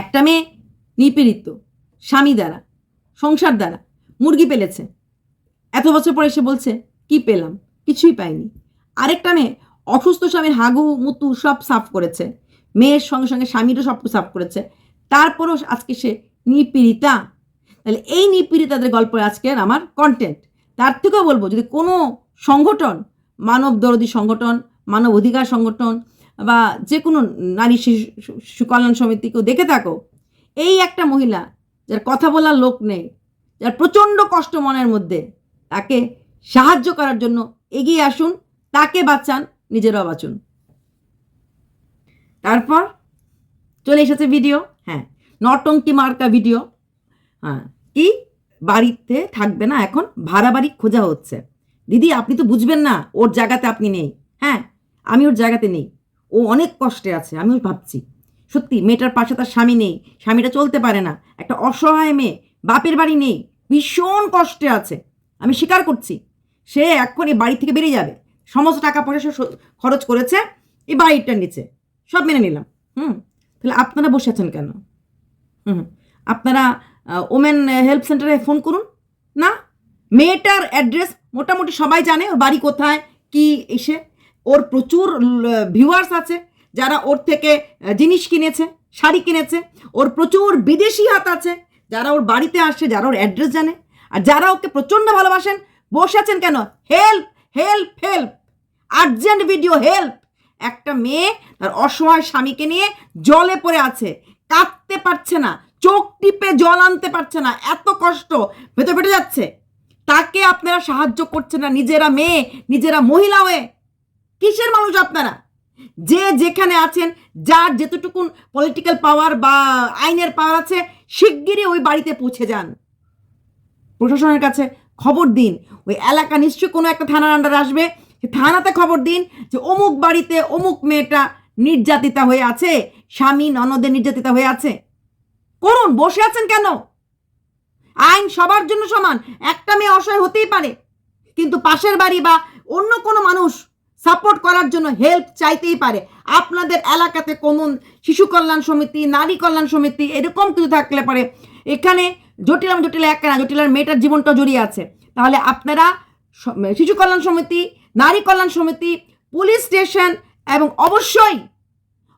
একটা মেয়ে নিপীড়িত, স্বামী দ্বারা, সংসার দ্বারা মুরগি পেলেছে। এত বছর পরে এসে বলছে, কি পেলাম? কিছুই পাইনি। আরেকটা মেয়ে অসুস্থ স্বামীর হাগু মুতু সব সাফ করেছে। মেয়ের সঙ্গে সঙ্গে স্বামীরও সব সাফ করেছে। তারপরও আজকে সে নিপীড়িতা। তাহলে এই নিপীড়িতাদের গল্প আজকের আমার কন্টেন্ট তার থেকেও বলব, যদি কোনো সংগঠন মানব দরদি সংগঠন, মানব অধিকার সংগঠন বা যে কোনো নারী শিশু শিশু কল্যাণ সমিতি কেউ দেখে থাকো। এই একটা মহিলা যার কথা বলার লোক নেই, যার প্রচণ্ড কষ্ট মনের মধ্যে, তাকে সাহায্য করার জন্য এগিয়ে আসুন, তাকে বাঁচান নিজেরাও বাঁচুন তারপর চলে এসেছে ভিডিও হ্যাঁ নটঙ্কি মার্কা ভিডিও। হ্যাঁ কি? বাড়িতে থাকবে না এখন, ভাড়া বাড়ি খোঁজা হচ্ছে। দিদি, আপনি তো বুঝবেন না, ওর জায়গাতে আপনি নেই। হ্যাঁ আমি ওর জায়গাতে নেই। ও অনেক কষ্টে আছে আমিও ভাবছি। সত্যি, মেয়েটার পাশে তার স্বামী নেই, স্বামীটা চলতে পারে না, একটা অসহায় মেয়ে, বাপের বাড়ি নেই, ভীষণ কষ্টে আছে। আমি স্বীকার করছি, সে এক্ষুনি বাড়ি থেকে বেরিয়ে যাবে, সমস্ত টাকা পয়সা সে খরচ করেছে, এই বাড়িটার নিচে, সব মেনে নিলাম, হুম? তাহলে আপনারা বসে আছেন কেন? হুম, আপনারা ওমেন হেল্প সেন্টারে ফোন করুন, না? মেয়েটার অ্যাড্রেস মোটামুটি সবাই জানে, ওর বাড়ি কোথায়, কি, এসে। ওর প্রচুর ভিউয়ার্স আছে, যারা ওর থেকে জিনিস কিনেছে, শাড়ি কিনেছে, ওর প্রচুর বিদেশি হাত আছে, যারা ওর বাড়িতে আসে, যারা ওর অ্যাড্রেস জানে, আর যারা ওকে প্রচণ্ড ভালোবাসেন, বসে আছেন কেন? Help help help urgent video help একটা মেয়ে তার অসহায় স্বামীকে নিয়ে জলে পড়ে আছে, কাঁদতে পারছে না, চোখ টিপে জল আনতে পারছে না, এত কষ্ট, ভেতর ফেটে যাচ্ছে। তাকে আপনারা সাহায্য করছেন না, নিজেরা মেয়ে, নিজেরা মহিলা হয়ে। কিসের মানুষ আপনারা? যে যেখানে আছেন, যার যেতটুকুন পলিটিক্যাল পাওয়ার বা আইনের পাওয়ার আছে, শিগগিরই ওই বাড়িতে পৌঁছে যান। প্রশাসনের কাছে খবর দিন। ওই এলাকা নিশ্চয়ই কোনো একটা থানার আন্ডারে আসবে। থানাতে খবর দিন যে অমুক বাড়িতে অমুক মেয়েটা নির্যাতিতা হয়ে আছে, স্বামী ননদের নির্যাতিতা হয়ে আছে। করুন, বসে আছেন কেন? আইন সবার জন্য সমান। একটা মেয়ে অসহায় হতেই পারে। কিন্তু পাশের বাড়ি বা অন্য কোনো মানুষ সাপোর্ট করার জন্য হেল্প চাইতেই পারে। আপনাদের এলাকাতে কোনো শিশু কল্যাণ সমিতি, নারী কল্যাণ সমিতি, এরকম কিছু থাকলে পারে এখানে জটিলাম জটিল এক না জটিলার মেয়েটার জীবনটা জড়িয়ে আছে। তাহলে আপনারা শিশু কল্যাণ সমিতি, নারী কল্যাণ সমিতি পুলিশ স্টেশন এবং অবশ্যই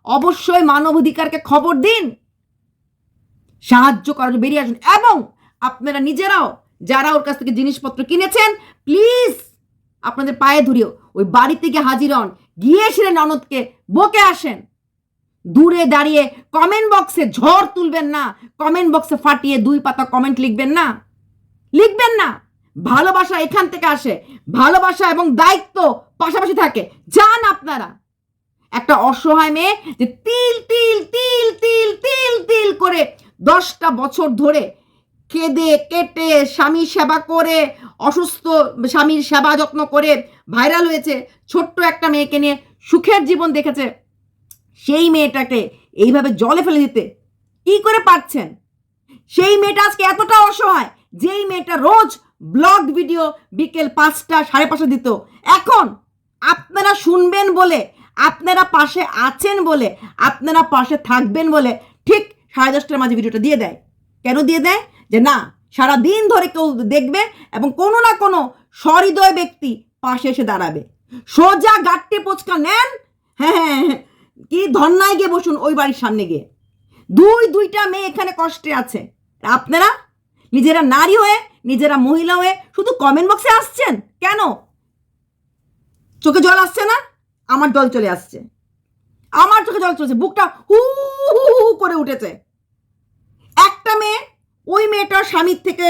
অবশ্যই মানবাধিকারকে খবর দিন, সাহায্য করার বেরিয়ে আসুন। এবং আপনারা নিজেরাও, যারা ওর কাছ থেকে জিনিসপত্র কিনেছেন প্লিজ আপনাদের পায়ে ধরিও, ওই বাড়ি থেকে হাজির হন। গিয়ে সেরে ননদকে বকে আসেন। দূরে দাঁড়িয়ে কমেন্ট বক্সে ঝড় তুলবেন না। কমেন্ট বক্সে ফাটিয়ে দুই পাতা কমেন্ট লিখবেন না। লিখবেন না। ভালোবাসা এখান থেকে আসে। ভালোবাসা এবং দায়িত্ব পাশাপাশি থাকে। যান আপনারা। একটা অসহায় মেয়ে যে তিল তিল তিল তিল তিল তিল করে দশটা বছর ধরে কেঁদে কেটে স্বামীর সেবা করে, অসুস্থ স্বামীর সেবা যত্ন করে ভাইরাল হয়েছে, ছোট্ট একটা মেয়েকে নিয়ে সুখের জীবন দেখেছে। সেই মেয়েটাকে এইভাবে জলে ফেলে দিতে কি করে পারছেন? সেই মেয়েটা আজকে এতটা অসহায়, যেই মেয়েটা রোজ ব্লগ ভিডিও বিকেল পাঁচটা, সাড়ে পাঁচটা দিত। এখন আপনারা শুনবেন বলে, আপনারা পাশে আছেন বলে, আপনারা পাশে থাকবেন বলে ঠিক সাড়ে দশটার মাঝে ভিডিওটা দিয়ে দেয়। কেন দিয়ে দেয়? যে না সারা দিন ধরে কেউ দেখবে এবং কোনো না কোনো সহৃদয় ব্যক্তি পাশে এসে দাঁড়াবে। সোজা গাট্টে পোচকা নেন হ্যাঁ হ্যাঁ হ্যাঁ, কি ধর্নায় গিয়ে বসুন ওই বাড়ির সামনে গিয়ে। দুই দুইটা মেয়ে এখানে কষ্টে আছে। আপনারা? নিজেরা নারী হয়ে নিজেরা মহিলা হয়ে শুধু কমেন্ট বক্সে আসছেন? কেন? চোখে জল আসছে না? আমার জল চলে আসছে। আমার চোখে জল চলেছে বুকটা হু হু হু হু করে উঠেছে। একটা মেয়ে ওই মেয়েটার স্বামীর থেকে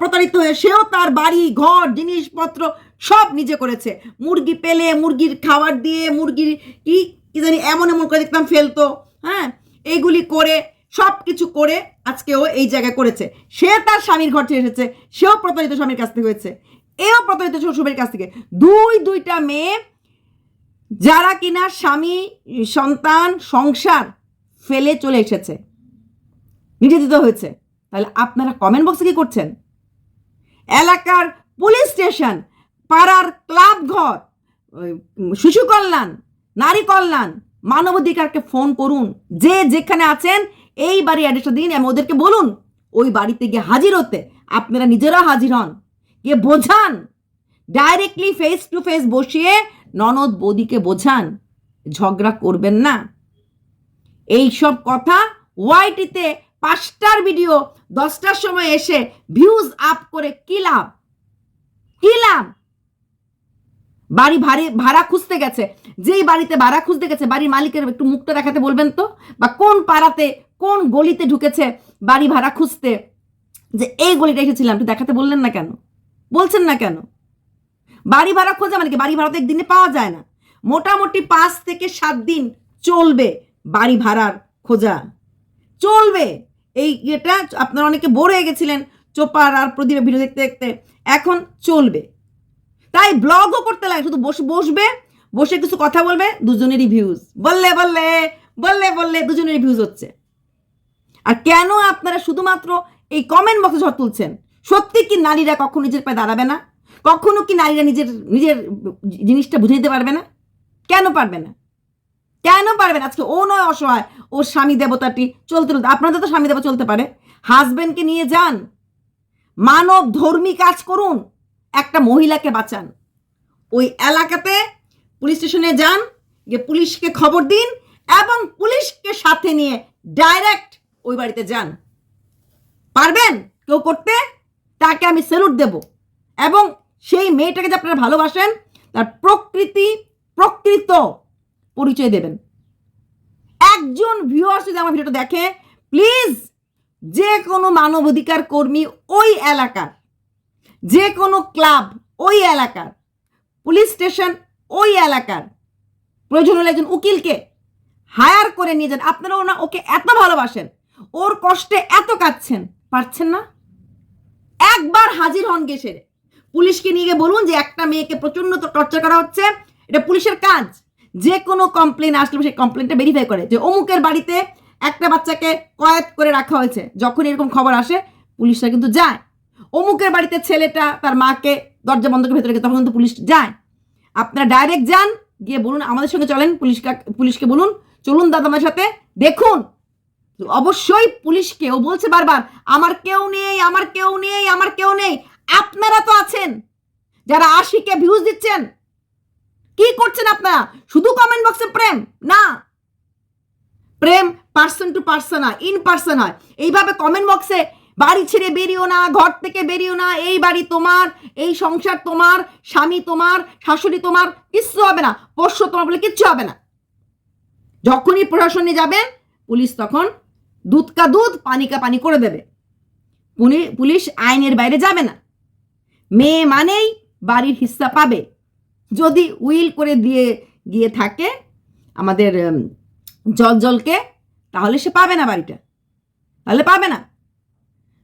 প্রতারিত হয়ে সেও তার বাড়ি, ঘর, জিনিসপত্র সব নিজে করেছে। মুরগি পেলে, মুরগির খাবার দিয়ে, মুরগির কি কি জানি এমন এমন করে দেখতাম ফেলতো হ্যাঁ? এইগুলি করে, সব কিছু করে আজকে ও এই জায়গায় করেছে। সে তার স্বামীর ঘর ছেড়ে এসেছে, সেও প্রতারিত স্বামীর কাছ থেকে হয়েছে। এও প্রতারিত শ্বশুরের কাছ থেকে। দুই, দুইটা মেয়ে, যারা কিনা স্বামী, সন্তান, সংসার ফেলে চলে এসেছে। নির্যাতিত হয়েছে। তাহলে আপনারা কমেন্ট বক্সে কি করছেন? এলাকার পুলিশ স্টেশন পাড়ার ক্লাব ঘর শিশু কল্যাণ, নারী কল্যাণ, মানবাধিকারকে ফোন করুন। যে যেখানে আছেন, এই বাড়ি অ্যাড্রেসটা দিন এবং ওদেরকে বলুন, ওই বাড়িতে গিয়ে হাজির হতে আপনারা নিজেরা হাজির হন। গিয়ে বোঝান। ডাইরেক্টলি ফেস টু ফেস বসিয়ে ননদ বৌদিকে বোঝান। ঝগড়া করবেন না। এই সব কথা ওয়াইটিতে পাঁচটার ভিডিও দশটার সময় এসে ভিউজ আপ করে কি লাভ? কি লাভ? বাড়ি ভাড়ি, ভাড়া খুঁজতে গেছে। যেই বাড়িতে ভাড়া খুঁজতে গেছে, বাড়ির মালিকের একটু মুখটা দেখাতে বলবেন তো? বা কোন পাড়াতে, কোন গলিতে ঢুকেছে বাড়ি ভাড়া খুঁজতে? যে এই গলিটা এসেছিলাম, একটু দেখাতে বললেন না কেন? বলছেন না কেন? বাড়ি ভাড়া খোঁজা মানে কি? বাড়ি ভাড়া তো একদিনে পাওয়া যায় না। মোটামুটি পাঁচ থেকে সাত দিন চলবে বাড়ি ভাড়ার খোঁজা। চলবে। এই এটা আপনারা অনেকে বোর হয়ে গেছিলেন চোপার আর প্রদীপের ভিডিও দেখতে দেখতে। এখন চলবে। তাই ব্লগও করতে লাগে, শুধু বসে বসবে, বসে কিছু কথা বলবে, দুজনেরই ভিউজ বললে বললে বললে বললে দুজনেরই ভিউজ হচ্ছে। আর কেন আপনারা শুধুমাত্র এই কমেন্ট বক্সে ঝড় তুলছেন? সত্যি কি নারীরা কখনো নিজের পায়ে দাঁড়াবে না? কখনো কি নারীরা নিজের নিজের জিনিসটা বুঝে নিতে পারবে না? কেন পারবে না? কেন পারবেন? আজকে ও নয় অসহায়, ওর স্বামী দেবতাটি চলতে চলতে, আপনাদের তো স্বামী দেবতা চলতে পারে। হাজবেন্ডকে নিয়ে যান। মানব ধর্মী কাজ করুন। একটা মহিলাকে বাঁচান। ওই এলাকাতে পুলিশ স্টেশনে যান, গিয়ে পুলিশকে খবর দিন এবং পুলিশকে সাথে নিয়ে ডাইরেক্ট ওই বাড়িতে যান। পারবেন কেউ করতে? তাকে আমি স্যালুট দেব। এবং সেই মেয়েটাকে যে আপনারা ভালোবাসেন, তার প্রকৃতি প্রকৃত পরিচয় দেবেন। একজন ভিউয়ার্স যদি আমার ভিডিওটা দেখে প্লিজ যে কোনো মানবাধিকার কর্মী ওই এলাকার যে কোনো ক্লাব ওই এলাকার পুলিশ স্টেশন ওই এলাকার, প্রয়োজন হলে একজন উকিলকে হায়ার করে নিয়ে যান। আপনারা ওনা ওকে এত ভালোবাসেন, ওর কষ্টে এত কাঁদছেন, পারছেন না? একবার হাজির হন গে সেরে। পুলিশকে নিয়ে গিয়ে বলুন যে একটা মেয়েকে প্রচণ্ড টর্চার করা হচ্ছে, এটা পুলিশের কাজ। যে কোনো কমপ্লেন আসলে সেই কমপ্লেনটা ভেরিফাই করে যে অমুকের বাড়িতে একটা বাচ্চাকে কয়েদ করে রাখা হয়েছে। যখন এরকম খবর আসে, পুলিশরা কিন্তু যায়। অমুকের বাড়িতে ছেলেটা তার মাকে দরজা বন্ধ করে ভেতরে রেখে তখন কিন্তু পুলিশ যায়। আপনারা ডাইরেক্ট যান, গিয়ে বলুন, আমাদের সঙ্গে চলেন, পুলিশ পুলিশকে বলুন। চলুন দাদা আমার সাথে, দেখুন। অবশ্যই পুলিশকে ও বলছে বারবার, আমার কেউ নেই, আমার কেউ নেই, আমার কেউ নেই। আপনারা তো আছেন। যারা আশিকে ভিউজ দিচ্ছেন কি করছেন আপনারা? শুধু কমেন্ট বক্সে প্রেম? না। প্রেম পার্সন টু পার্সন হয় ইন পার্সন হয়। এইভাবে কমেন্ট বক্সে বাড়ি ছেড়ে বেরিও না, ঘর থেকে বেরিও না, এই বাড়ি তোমার, এই সংসার তোমার, স্বামী তোমার, শাশুড়ি তোমার, কিচ্ছু হবে না। পোষ্য তোমার বলে কিচ্ছু হবে না। যখনই প্রশাসনে যাবেন পুলিশ তখন দুধ কা দুধ, পানি কা পানি করে দেবে। পুলিশ আইনের বাইরে যাবে না। মেয়ে মানেই বাড়ির হিস্সা পাবে। যদি উইল করে দিয়ে, গিয়ে থাকে আমাদের জল জলকে তাহলে সে পাবে না বাড়িটা। তাহলে পাবে না।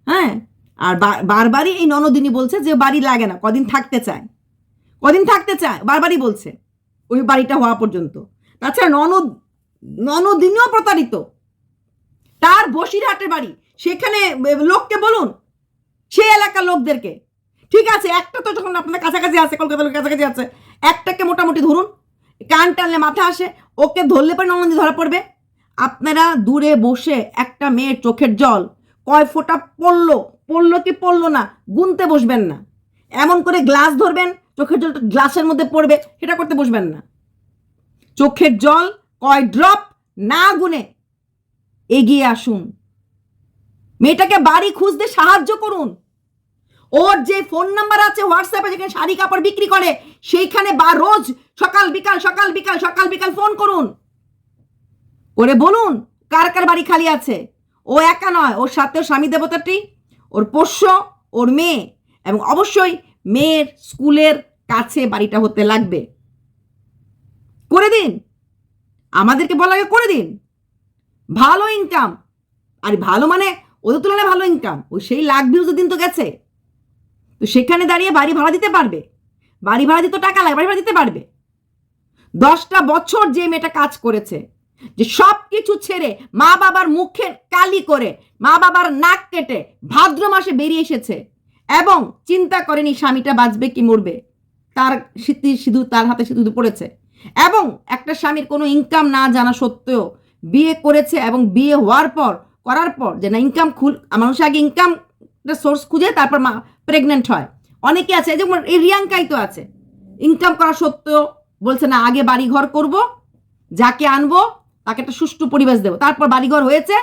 হ্যাঁ? আর বারবারই এই ননদিনী বলছে যে বাড়ি লাগে না, কদিন থাকতে চায়। কদিন থাকতে চায়, বারবারই বলছে ওই বাড়িটা হওয়া পর্যন্ত। তাছাড়া ননদ, ননদিনীও প্রতারিত। তার বসিরহাটের বাড়ি, সেখানে লোককে বলুন, সেই এলাকার লোকদেরকে। ঠিক আছে, একটা তো যখন আপনার কাছাকাছি আছে, কলকাতার কাছাকাছি আছে একটাকে মোটামুটি ধরুন, কান টানলে মাথা আসে, ওকে ধরলে পরে নন্দী ধরা পড়বে। আপনারা দূরে বসে একটা মেয়ের চোখের জল কয় ফোঁটা পড়ল পড়ল কি পড়ল না, গুনতে বসবেন না। এমন করে গ্লাস ধরবেন, চোখের জলটা গ্লাসের মধ্যে পড়বে, সেটা করতে বসবেন না। চোখের জল কয় ড্রপ না গুনে এগিয়ে আসুন। মেয়েটাকে বাড়ি খুঁজতে সাহায্য করুন। ওর যে ফোন নাম্বার আছে হোয়াটসঅ্যাপে যেখানে শাড়ি কাপড় বিক্রি করে, সেইখানে বা রোজ সকাল বিকাল সকাল বিকাল সকাল বিকাল ফোন করুন। করে বলুন, কার কার বাড়ি খালি আছে? ও একা নয়, ওর সাথে স্বামী দেবতাটি, ওর পোষ্য, ওর মেয়ে, এবং অবশ্যই মেয়ের স্কুলের কাছে বাড়িটা হতে লাগবে। করে দিন। আমাদেরকে বলা করে দিন। ভালো ইনকাম আর ভালো মানে ওদের তুলনায় ভালো ইনকাম ওই সেই ভিউজের দিন তো গেছে। তো সেখানে দাঁড়িয়ে বাড়ি ভাড়া দিতে পারবে। বাড়ি ভাড়া দিতে টাকা লাগে, বাড়ি ভাড়া দিতে পারবে। দশটা বছর যে মেয়েটা কাজ করেছে, যে সব কিছু ছেড়ে মা বাবার মুখে কালি করে, মা বাবার নাক কেটে ভাদ্র মাসে বেরিয়ে এসেছে এবং চিন্তা করেনি স্বামীটা বাঁচবে কি মরবে। তার স্মৃতি সিঁদুর তার হাতে সিঁদুর পড়েছে এবং একটা স্বামীর কোনো ইনকাম না জানা সত্ত্বেও বিয়ে করেছে এবং বিয়ে হওয়ার পর, করার পর যে না ইনকাম খুল মানুষ আগে ইনকাম সোর্স খুঁজে, তারপর মা প্রেগনেন্ট হয়। অনেকে আছে যেমন এই রিয়াঙ্কাই তো আছে। ইনকাম করা সত্ত্বেও বলছে, না, আগে বাড়ি ঘর করব, যাকে আনব, তাকে একটা সুষ্ঠু পরিবেশ দেবো। তারপর বাড়িঘর হয়েছে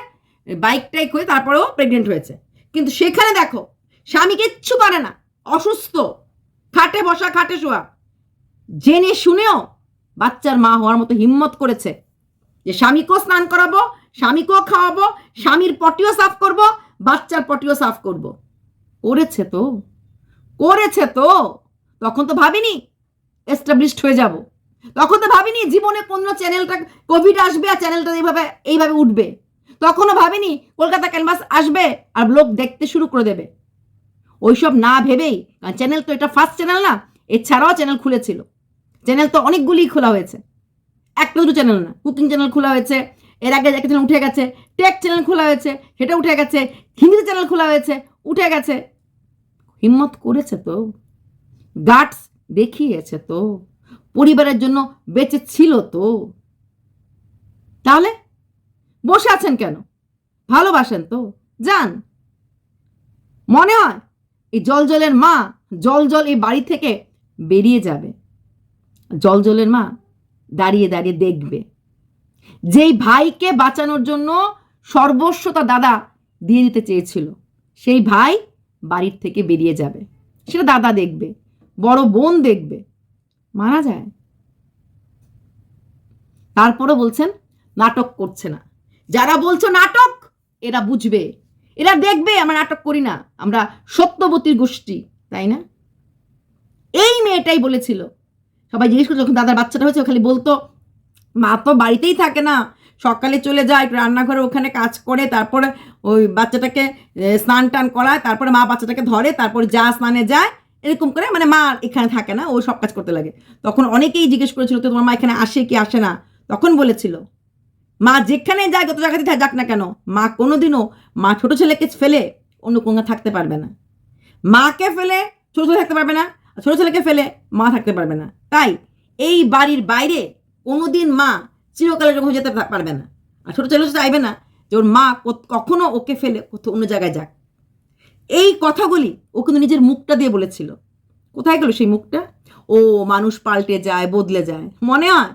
বাইক টাইক হয়ে তারপরেও প্রেগনেন্ট হয়েছে। কিন্তু সেখানে দেখো, স্বামী কিচ্ছু পারে না, অসুস্থ, খাটে বসা, খাটে শোয়া। জেনে শুনেও বাচ্চার মা হওয়ার মতো হিম্মত করেছে যে স্বামীকেও স্নান করাবো, স্বামীকেও খাওয়াবো, স্বামীর পটিও সাফ করব, বাচ্চার পটিও সাফ করব। করেছে তো? করেছে তো? তখন তো ভাবিনি এস্টাবলিশড হয়ে যাব। তখন তো ভাবিনি জীবনে কোনো চ্যানেলটা কোভিড আসবে আর চ্যানেলটা এইভাবে এইভাবে উঠবে। তখনও ভাবিনি কলকাতা ক্যানভাস আসবে আর লোক দেখতে শুরু করে দেবে। ওইসব না ভেবেই, কারণ চ্যানেল তো এটা ফার্স্ট চ্যানেল না, এছাড়াও চ্যানেল খুলেছিল। চ্যানেল তো অনেকগুলিই খোলা হয়েছে। একটা দুটো চ্যানেল না কুকিং চ্যানেল খোলা হয়েছে, এর আগে একটা চ্যানেল উঠে গেছে টেক চ্যানেল খোলা হয়েছে, সেটা উঠে গেছে হিন্দি চ্যানেল খোলা হয়েছে, উঠে গেছে। হিম্মত করেছে তো গাটস দেখিয়েছে তো, পরিবারের জন্য বেঁচে ছিল তো। তাহলে বসে আছেন কেন? ভালোবাসেন তো, যান। মনে হয় এই জল জলের মা জল জল এই বাড়ি থেকে বেরিয়ে যাবে। জল জলের মা দাঁড়িয়ে দাঁড়িয়ে দেখবে। যেই ভাইকে বাঁচানোর জন্য সর্বস্ব তার দাদা দিয়ে দিতে চেয়েছিল, সেই ভাই বাড়ির থেকে বেরিয়ে যাবে। সেটা দাদা দেখবে, বড় বোন দেখবে। মারা যায়। তারপরও বলছেন, নাটক করছে না। যারা বলছো নাটক, এরা বুঝবে। এরা দেখবে, আমরা নাটক করি না। আমরা সত্যবতীর গোষ্ঠী, তাই না? এই মেয়েটাই বলেছিল। সবাই জিজ্ঞেস করছে যখন দাদার বাচ্চাটা হয়েছে খালি বলতো মা তো বাড়িতেই থাকে না। সকালে চলে যায়, রান্নাঘরে ওখানে কাজ করে, তারপরে ওই বাচ্চাটাকে স্নান টান করায়, তারপরে মা বাচ্চাটাকে ধরে, তারপরে যা স্নানে যায়, এরকম করে মানে মা এখানে থাকে না, ও সব কাজ করতে লাগে। তখন অনেকেই জিজ্ঞেস করেছিল, তো তোমার মা এখানে আসে কি আসে না? তখন বলেছিল, মা যেখানে যায়, যত জায়গাতে যাক না কেন, মা কোনোদিনও, মা ছোটো ছেলেকে ফেলে অন্য কোনো থাকতে পারবে না। মাকে ফেলে ছোটো ছেলে থাকতে পারবে না ছোটো ছেলেকে ফেলে মা থাকতে পারবে না। তাই এই বাড়ির বাইরে কোনোদিন মা চিরকালের এরকম যেতে পারবে না। আর ছোটো ছেলে চাইবে না যে ওর মা কখনো ওকে ফেলে কোথাও অন্য জায়গায় যাক। এই কথাগুলি ও কিন্তু নিজের মুখটা দিয়ে বলেছিল। কোথায় গেল সেই মুখটা? ও মানুষ পাল্টে যায়, বদলে যায়। মনে হয়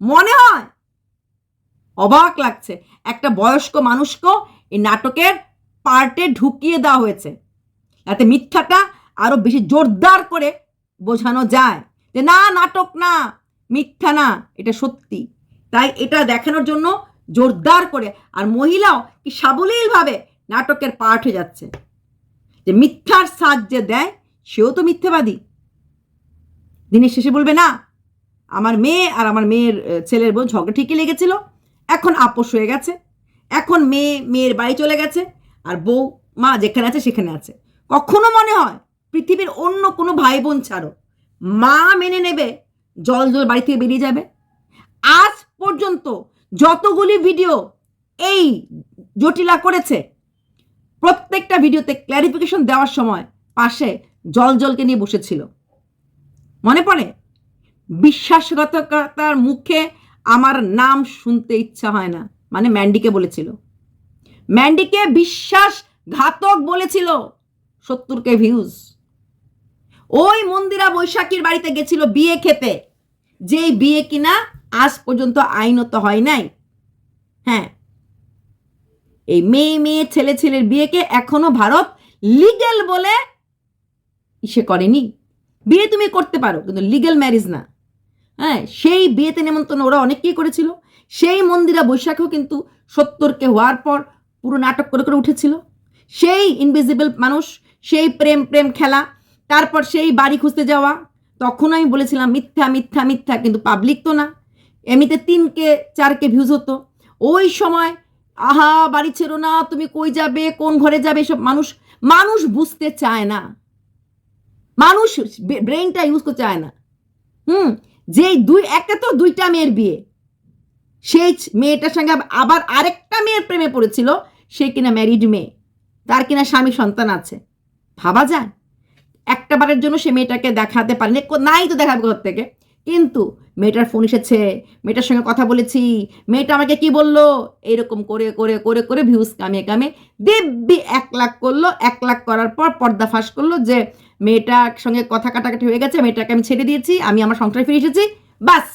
মনে হয়। অবাক লাগছে। একটা বয়স্ক মানুষকেও এই নাটকের পার্টে ঢুকিয়ে দেওয়া হয়েছে। যাতে মিথ্যাটা আরও বেশি জোরদার করে বোঝানো যায়। যে না, নাটক না। মিথ্যা না, এটা সত্যি। তাই এটা দেখানোর জন্য জোরদার করে, আর মহিলাও কি সাবলীলভাবে নাটকের পার্ট হয়ে যাচ্ছে। যে মিথ্যার সাজ যে দেয়, সেও তো মিথ্যাবাদী। দিনের শেষে বলবে, না, আমার মেয়ে আর আমার মেয়ের ছেলের বোন ঝগড়া ঠিকই লেগেছিল। এখন আপোষ হয়ে গেছে। এখন মেয়ে, মেয়ের বাড়ি চলে গেছে। আর বউ, মা যেখানে আছে সেখানে আছে। কখনো মনে হয় পৃথিবীর অন্য কোনো ভাই বোন ছাড়ো। মা মেনে নেবে জল জল বাড়ি থেকে বেরিয়ে যাবে। আজ পর্যন্ত যতগুলি ভিডিও এই জটিলা করেছে, প্রত্যেকটা ভিডিওতে ক্ল্যারিফিকেশন দেওয়ার সময় পাশে জল জলকে নিয়ে বসেছিল। মনে পড়ে? বিশ্বাসঘাতকতার মুখে আমার নাম শুনতে ইচ্ছা হয় না মানে ম্যান্ডিকে বলেছিল। ম্যান্ডিকে বিশ্বাসঘাতক বলেছিল। সত্তরকে ভিউজ ওই মন্দিরা বৈশাখীর বাড়িতে গেছিল বিয়ে খেতে। যেই বিয়ে কিনা আজ পর্যন্ত আইনত হয় নাই। হ্যাঁ। এই মেয়ে মেয়ে ছেলে ছেলের বিয়েকে এখনও ভারত লিগেল বলে ইসে করেনি। বিয়ে তুমি করতে পারো, কিন্তু লিগেল ম্যারেজ না। হ্যাঁ সেই বিয়েতে নেমন্তন্ন ওরা অনেকেই করেছিল। সেই মন্দিরা বৈশাখেও কিন্তু সত্তরকে হওয়ার পর পুরো নাটক করে করে উঠেছিল। সেই ইনভিজিবল মানুষ, সেই প্রেম প্রেম খেলা তারপর সেই বাড়ি খুঁজতে যাওয়া। তখন আমি বলেছিলাম, মিথ্যা মিথ্যা মিথ্যা, কিন্তু পাবলিক তো না। এমনিতে তিনকে, চারকে ভিউজ হতো। ওই সময়, আহা, বাড়ি ছেড়ো না, তুমি কই যাবে, কোন ঘরে যাবে এসব মানুষ মানুষ বুঝতে চায় না। মানুষ ব্রেনটা ইউজ করতে চায় না। হুম, যেই দুই একটা তো দুইটা মেয়ের বিয়ে। সেই মেয়েটার সঙ্গে আবার আরেকটা মেয়ের প্রেমে পড়েছিল, সে কিনা ম্যারিড মেয়ে। তার কিনা স্বামী সন্তান আছে। ভাবা যায়? একটা বারের জন্য সে মেয়েটাকে দেখাতে পারেনি। নাই তো দেখাবে কোথা থেকে। কিন্তু মেয়েটার ফোন এসেছে, মেয়েটার সঙ্গে কথা বলেছি, মেয়েটা আমাকে কি বলল? এরকম করে করে করে করে ভিউজ কামিয়ে কামে দিব্যি এক লাখ করল। এক লাখ করার পর পর্দা ফাঁস করল যে মেয়েটার সঙ্গে কথা কাটাকাটি হয়ে গেছে, মেয়েটাকে আমি ছেড়ে দিয়েছি, আমি আমার সংসারে ফিরে এসেছি। বাস!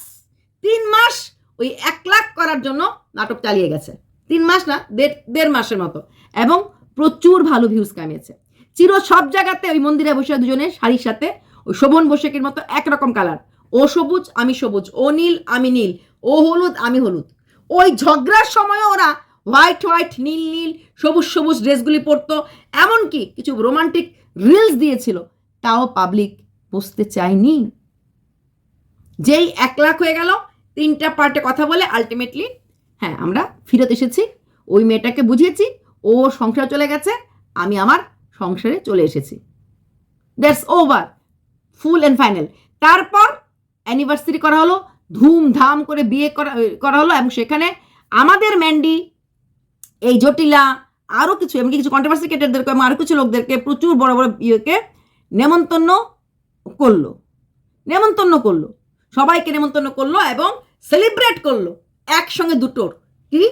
তিন মাস ওই এক লাখ করার জন্য নাটক চালিয়ে গেছে। তিন মাস না, দেড় দেড় মাসের মতো। এবং প্রচুর ভালো ভিউজ কামিয়েছে। চির সব জায়গাতে ওই মন্দিরে বসে দুজনে শাড়ির সাথে, ওই শোভন বৈশাখীর মতো একরকম কালার ও সবুজ, আমি সবুজ, ও নীল, আমি নীল, ও হলুদ, আমি হলুদ। ওই ঝগড়ার সময় ওরা হোয়াইট হোয়াইট নীল নীল, সবুজ সবুজ ড্রেসগুলি পরতো, এমনকি কিছু রোমান্টিক রিলস দিয়েছিল, তাও পাবলিক বুঝতে চায়নি। যেই এক লাখ হয়ে গেল, তিনটা পার্টে কথা বলে আলটিমেটলি হ্যাঁ আমরা ফিরত এসেছি, ওই মেয়েটাকে বুঝিয়েছি, ও সংসারে চলে গেছে, আমি আমার সংসারে চলে এসেছি। That's over full and final তারপর অ্যানিভার্সারি করা হলো, ধুমধাম করে বিয়ে করা করা হলো এবং সেখানে আমাদের ম্যান্ডি এই জটিলা আরও কিছু, এমনকি কিছু কন্ট্রোভার্সি ক্রিয়েটারদেরকে এবং আরও কিছু লোকদেরকে, প্রচুর বড় বড় ইয়েকে নেমন্তন্ন করল। নেমন্তন্ন করল। সবাইকে নেমন্তন্ন করল এবং সেলিব্রেট করল একসঙ্গে দুটোর। কি?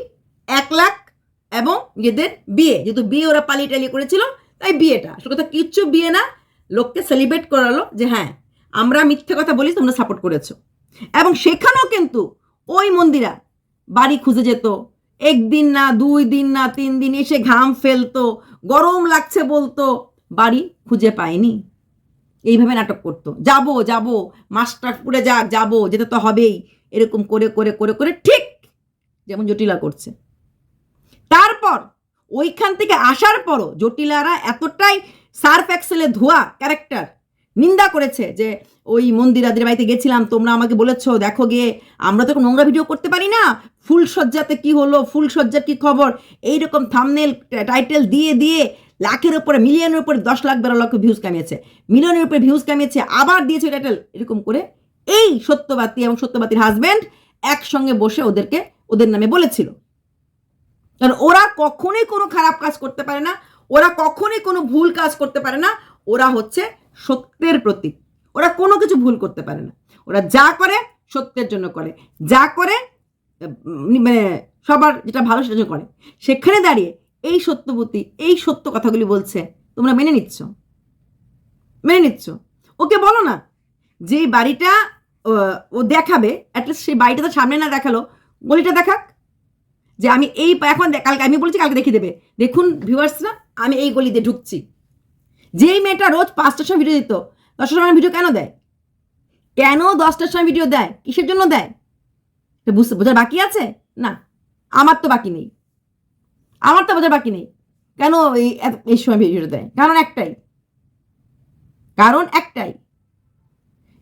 এক লাখ এবং নিজেদের বিয়ে। যেহেতু বিয়ে ওরা পালিয়ে টালিয়ে করেছিল তাই বিয়েটা, আসলে কথা কিচ্ছু বিয়ে না, লোককে সেলিব্রেট করালো যে হ্যাঁ আমরা মিথ্যে কথা বলি তোমরা সাপোর্ট করেছ। এবং সেখানেও কিন্তু ওই মন্দিরা বাড়ি খুঁজে যেত, একদিন না, দুই দিন না, তিন দিন এসে ঘাম ফেলতো, গরম লাগছে বলতো, বাড়ি খুঁজে পায়নি। এইভাবে নাটক করতো, যাব যাব মাস্টার পুড়ে যাক, যাব, যেতে তো হবেই, এরকম করে করে করে করে, ঠিক যেমন জটিলা করছে। তারপর ওইখান থেকে আসার পরও জটিলারা এতটাই সার্ফ এক্সেলে ধোয়া ক্যারেক্টার। নিন্দা করেছে যে, ওই মন্দিরাদের বাড়িতে গেছিলাম, তোমরা আমাকে বলেছ, দেখো গিয়ে, আমরা তো নোংরা ভিডিও করতে পারি না। ফুলসজ্জাতে কি হলো ফুলসজ্জার কি খবর? এইরকম থামনেল টাইটেল দিয়ে দিয়ে লাখের উপরে মিলিয়নের উপরে দশ লাখ, বারো লক্ষ ভিউজ কামিয়েছে। মিলিয়নের উপরে ভিউজ কামিয়েছে, আবার দিয়েছে টাইটেল এরকম করে এই সত্যবাতী এবং সত্যবাতীর হাজব্যান্ড একসঙ্গে বসে ওদেরকে, ওদের নামে বলেছিল। কারণ ওরা কখনোই কোনো খারাপ কাজ করতে পারে না, ওরা কখনোই কোনো ভুল কাজ করতে পারে না, ওরা হচ্ছে সত্যের প্রতীক। ওরা কোনো কিছু ভুল করতে পারে না। ওরা যা করে সত্যের জন্য করে। যা করে মানে সবার যেটা ভালো সেটা করে। সেখানে দাঁড়িয়ে এই সত্যবতী এই সত্য কথাগুলি বলছে, তোমরা মেনে নিচ্ছ? মেনে নিচ্ছ? ওকে বলো না যে বাড়িটা, ও দেখাবে অ্যাটলিস্ট সেই বাড়িটা তো সামনে না দেখাল, গলিটা দেখাক। যে আমি এই এখন কালকে আমি বলছি কালকে দেখিয়ে দেবে। দেখুন, ভিউয়ার্সরা, আমি এই গলিতে ঢুকছি। যেই মেয়েটা রোজ পাঁচটার সময় ভিডিও দিত, দশটার সময় ভিডিও কেন দেয়? কেন দশটার সময় ভিডিও দেয়? কিসের জন্য দেয়? বুঝতে বোঝার বাকি আছে? না। আমার তো বাকি নেই। আমার তো বোঝার বাকি নেই। কেন এই এই সময় ভিডিও দেয়? কারণ একটাই। কারণ একটাই।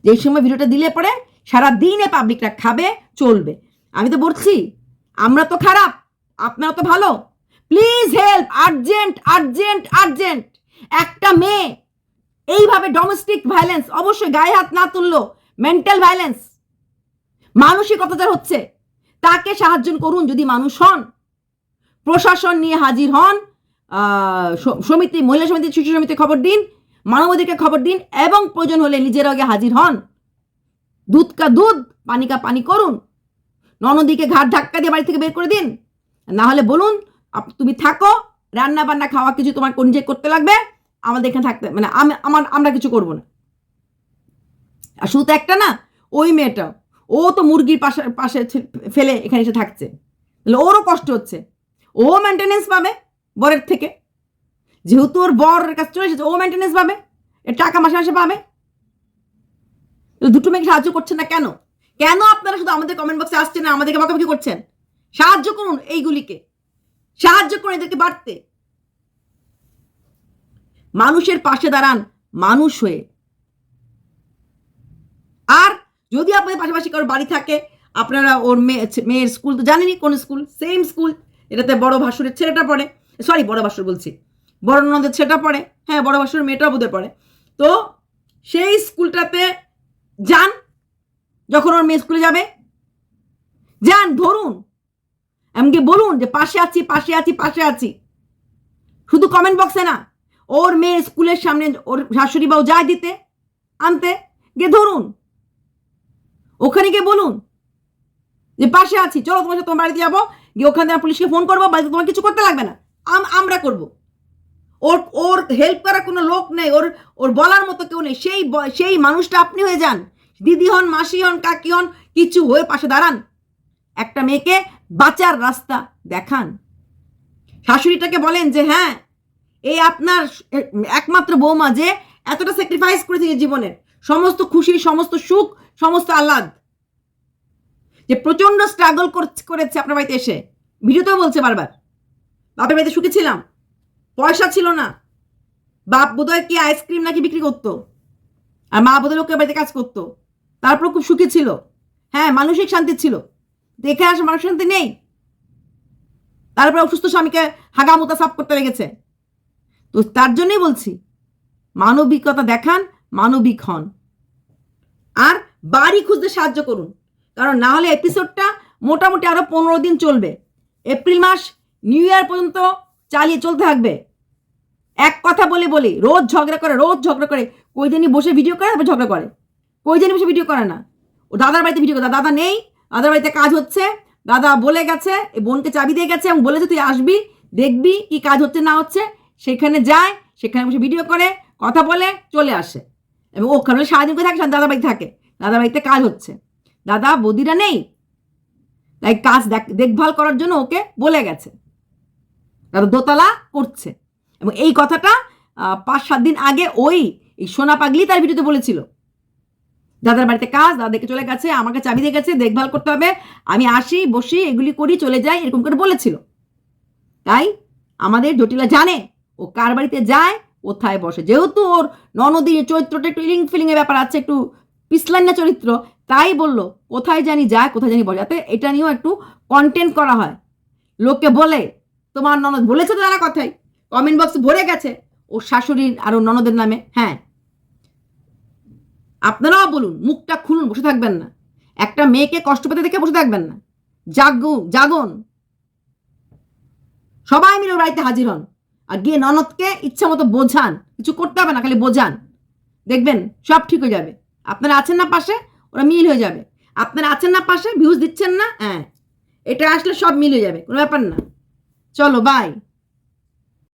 যে সময় ভিডিওটা দিলে পরে সারা দিনে পাবলিকরা খাবে, চলবে। আমি তো বলছি আমরা তো খারাপ, আপনারা তো ভালো। Please help urgent urgent urgent একটা মেয়ে, এইভাবে ডোমেস্টিক ভায়োলেন্স অবশ্যই গায়ে হাত না তুললো মেন্টাল ভায়োলেন্স মানসিক অত্যাচার হচ্ছে। তাকে সাহায্য করুন যদি মানুষ হন। প্রশাসন নিয়ে হাজির হন সমিতি, মহিলা সমিতি, শিশু সমিতি খবর দিন, মানবাধিকার খবর দিন, এবং প্রয়োজন হলে নিজের আগে হাজির হন। দুধ কা দুধ, পানি কা পানি করুন। ননদিকে ঘাট ধাক্কা দিয়ে বাড়ি থেকে বের করে দিন। না হলে বলুন তুমি থাকো, রান্না বান্না, খাওয়া কিছু তোমার নিজে করতে লাগবে, আমাদের এখানে থাকতে মানে আমি- আমার আমরা কিছু করব না। আর শুধু একটা না, ওই মেয়েটা, ও তো মুরগির পাশে পাশে ফেলে এখানে এসে থাকছে। তাহলে ওরও কষ্ট হচ্ছে। ও মেনটেনেন্স পাবে বরের থেকে। যেহেতু ওর বরের কাছে চলে এসেছে, ও মেনটেনেন্স পাবে। এর টাকা মাসে মাসে পাবে। দুটো মেয়েকে সাহায্য করছে না কেন? কেন আপনারা শুধু আমাদের কমেন্ট বক্সে আসছেন না আমাদেরকে বকাবকি করছেন? সাহায্য করুন এইগুলিকে। সাহায্য করুন এদেরকে বাড়তে। মানুষের পাশে দাঁড়ান মানুষ হয়ে। আর যদি আপনাদের পাশাপাশি কারোর বাড়ি থাকে, আপনারা ওর মেয়ে মেয়ের স্কুল তো জানেনই কোন স্কুল? সেম স্কুল এটাতে বড় ভাসুরের ছেলেটা পড়ে। সরি বড় ভাসুর বলছি। বড় ননদের ছেলেটা পড়ে। হ্যাঁ বড় ভাসুরের মেয়েটাও বোধহয় পড়ে। তো সেই স্কুলটাতে যান যখন ওর মেয়ে স্কুলে যাবে? যান, ধরুন। এমনকি বলুন যে, পাশে আছি পাশে আছি পাশে আছি। শুধু কমেন্ট বক্সে না, ওর মেয়ে স্কুলের সামনে ওর শাশুড়ি বাবু যায় দিতে, আনতে, গিয়ে ধরুন। ওখানে গিয়ে বলুন যে, পাশে আছি, চলো তোমার সাথে তোমার বাড়িতে যাব। গিয়ে ওখানে পুলিশকে ফোন করব, বাড়িতে তোমার কিছু করতে লাগবে না। আমরা করব। ওর ওর হেল্প করার কোনো লোক নেই, ওর ওর বলার মতো কেউ নেই। সেই সেই মানুষটা আপনি হয়ে যান। দিদি হন, মাসি হন, কাকি হন, কিছু হয়ে পাশে দাঁড়ান। একটা মেয়েকে বাঁচার রাস্তা দেখান। শাশুড়িটাকে বলেন যে হ্যাঁ এই আপনার একমাত্র বৌমা যে এতটা স্যাক্রিফাইস করেছে জীবনের। সমস্ত খুশি, সমস্ত সুখ, সমস্ত আহ্লাদ যে প্রচণ্ড স্ট্রাগল করেছে আপনার বাড়িতে এসে। ভিডিওতেও বলছে বারবার। বাপের বাড়িতে সুখে ছিলাম। পয়সা ছিল না। বাপ বোধহয় কি আইসক্রিম নাকি বিক্রি করতো? আর মা বোধহয় লোকের বাড়িতে কাজ করতো। তারপর খুব সুখী ছিল। হ্যাঁ মানসিক শান্তি ছিল। দেখে আসে মানসিক শান্তি নেই। তারপরে অসুস্থ স্বামীকে হাগামুতা সাফ করতে লেগেছে। তো তার জন্যই বলছি, মানবিকতা দেখান, মানবিক হন। আর বাড়ি খুঁজতে সাহায্য করুন। কারণ না হলে এপিসোডটা মোটামুটি আরও পনেরো দিন চলবে। এপ্রিল মাস, নিউ ইয়ার পর্যন্ত চালিয়ে চলতে থাকবে। এক কথা বলে বলি, রোজ ঝগড়া করে, রোজ ঝগড়া করে কই জানি বসে ভিডিও করে, তারপর ঝগড়া করে। কই জানি বসে ভিডিও করে না। ও দাদার বাড়িতে ভিডিও করে, দাদা নেই, দাদার বাড়িতে কাজ হচ্ছে। দাদা বলে গেছে বোনকে চাবি দিয়ে গেছে, এবং বলেছে তুই আসবি, দেখবি কি কাজ হচ্ছে না হচ্ছে। সেখানে যায়, সেখানে বসে ভিডিও করে, কথা বলে, চলে আসে। এবং ওখানে সারাদিন করে থাকে? দাদা বাড়িতে থাকে। দাদা বাড়িতে কাজ হচ্ছে। দাদা, বৌদিরা নেই। তাই কাজ দেখ- দেখভাল করার জন্য ওকে বলে গেছে। দাদা দোতলা করছে। এবং এই কথাটা পাঁচ সাত দিন আগে ওই এই সোনা পাগলি তার ভিডিওতে বলেছিল। দাদার বাড়িতে কাজ, দাদা দেখে চলে গেছে আমাকে চাবি দিয়ে গেছে দেখভাল করতে হবে। আমি আসি, বসি, এগুলি করি, চলে যাই, এরকম করে বলেছিল। তাই আমাদের জটিলা জানে, ও কার বাড়িতে যায়, কোথায় বসে। যেহেতু ওর ননদীর চরিত্রটা একটু ইলিং ফিলিং এর ব্যাপার আছে, একটু পিছলান্না চরিত্র, তাই বলল, কোথায় জানি যায়, কোথায় জানি বলে যাতে এটা নিয়েও একটু কন্টেন্ট করা হয়। লোককে বলে, তোমার ননদ বলেছে তারা কথাই। কমেন্ট বক্স ভরে গেছে ওর শাশুড়ির আর ওর ননদের নামে। হ্যাঁ আপনারাও বলুন, মুখটা খুলুন, বসে থাকবেন না। একটা মেয়েকে কষ্ট পেতে দেখে বসে থাকবেন না। জাগুন, জাগন। সবাই মিলে বাড়িতে হাজির হন আর গিয়ে ননদকে ইচ্ছা মতো বোঝান। কিছু করতে হবে না, খালি বোঝান। দেখবেন, সব ঠিক হয়ে যাবে। আপনারা আছেন না পাশে, ওরা মিল হয়ে যাবে। আপনারা আছেন না পাশে ভিউজ দিচ্ছেন না হ্যাঁ। এটা আসলে সব মিল হয়ে যাবে, কোনো ব্যাপার না। চলো বাই